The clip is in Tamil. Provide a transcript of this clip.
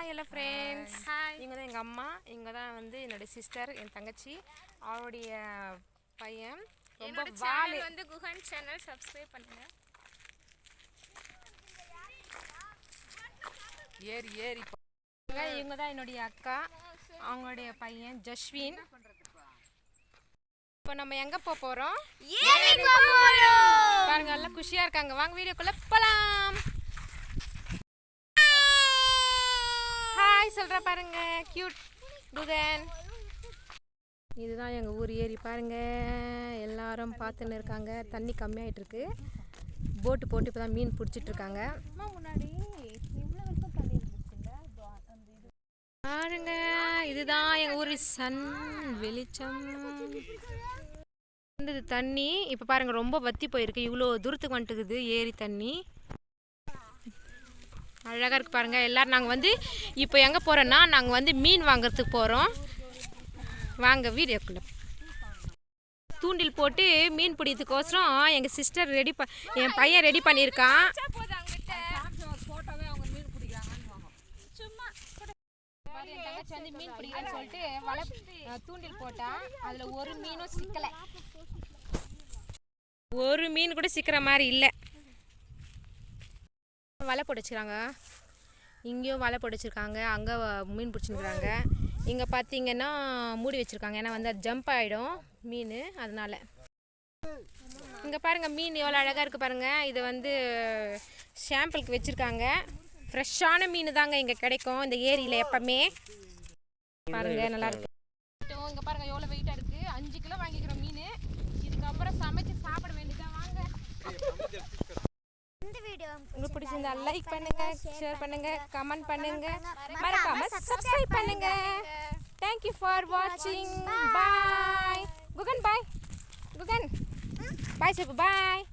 ஹாய் எல்லா ஃப்ரெண்ட்ஸ் Hi. இவங்க தான் எங்கள் அம்மா. இவங்க தான் வந்து என்னுடைய சிஸ்டர் என் தங்கச்சி அவளுடைய பையன். ரொம்ப என்னோட வாலு வந்து குஹன் சேனல் சப்ஸ்கிரைப் பண்ணுங்க. ஏறி ஏறி இவங்க இவங்க தான் என்னுடைய அக்கா. அவங்களுடைய பையன் ஜஸ்வின். இப்போ நம்ம எங்கே போக போறோம்? பாருங்க எல்லாம் குஷியாக இருக்காங்க. வாங்க வீடியோக்குள்ளே போகலாம் ஹாய் சொல்கிற பாருங்க. கியூட் குகன் இதுதான் எங்கள் ஊர் ஏரி பாருங்க. எல்லாரும் பார்த்துன்னு இருக்காங்க. தண்ணி கம்மியாயிட்டு இருக்கு போட்டு போட்டு இப்போ தான் மீன் பிடிச்சிட்டு இருக்காங்க பாருங்க. இதுதான் எங்கள் ஊர் சன் வெளிச்சம். இருந்தது தண்ணி. இப்போ பாருங்க ரொம்ப வத்தி போயிருக்கு. இவ்வளோ தூரத்துக்கு வந்துட்டுக்குது ஏரி தண்ணி. அழகாக இருக்குது பாருங்கள் எல்லோரும் நாங்கள் வந்து இப்போ எங்கே போகிறோன்னா நாங்கள் வந்து மீன் வாங்குறதுக்கு போகிறோம் வாங்க வீடியோக்குள்ள. தூண்டில் போட்டு மீன் பிடிக்கிறதுக்கோசரம் எங்கள் சிஸ்டர் ரெடி ப என் பையன் ரெடி பண்ணியிருக்கான். அவங்க மீன் பிடிக்கிறாங்கன்னு சும்மா என் தங்கச்சி வந்து மீன் பிடிக்கிறேன்னு சொல்லிட்டு வலை தூண்டில் போட்டான் அதில் ஒரு மீனும் சிக்கல. ஒரு மீன் கூட சிக்கிற மாதிரி இல்லை. வலை போட்டு இங்கேயும் வலை போட்டு அங்கே மீன் பிடிச்சிருக்காங்க இங்கே பார்த்தீங்கன்னா மூடி வச்சுருக்காங்க. ஏன்னா வந்து அது ஜம்ப் ஆகிடும் மீன் அதனால. இங்கே பாருங்கள் மீன் எவ்வளோ அழகாக இருக்குது பாருங்கள் இது வந்து ஷாம்பிளுக்கு வச்சுருக்காங்க. ஃப்ரெஷ்ஷான மீன் தாங்க இங்கே கிடைக்கும். இந்த ஏரியில் எப்பவுமே. பாருங்கள் நல்லாயிருக்கு இங்கே பாருங்கள் எவ்வளோ வெயிட்டாக இருக்குது அஞ்சு கிலோ வாங்கிக்கிறோம் மீன். உங்களுக்கு பிடிச்சிருந்தா லைக் பண்ணுங்க ஷேர் பண்ணுங்க. கமெண்ட் பண்ணுங்க. மறக்காம சப்ஸ்கிரைப் பண்ணுங்க. தேங்க்யூ ஃபார் வாட்சிங் பாய் குகன் பாய் குகன் பாய் சொல்லு பாய்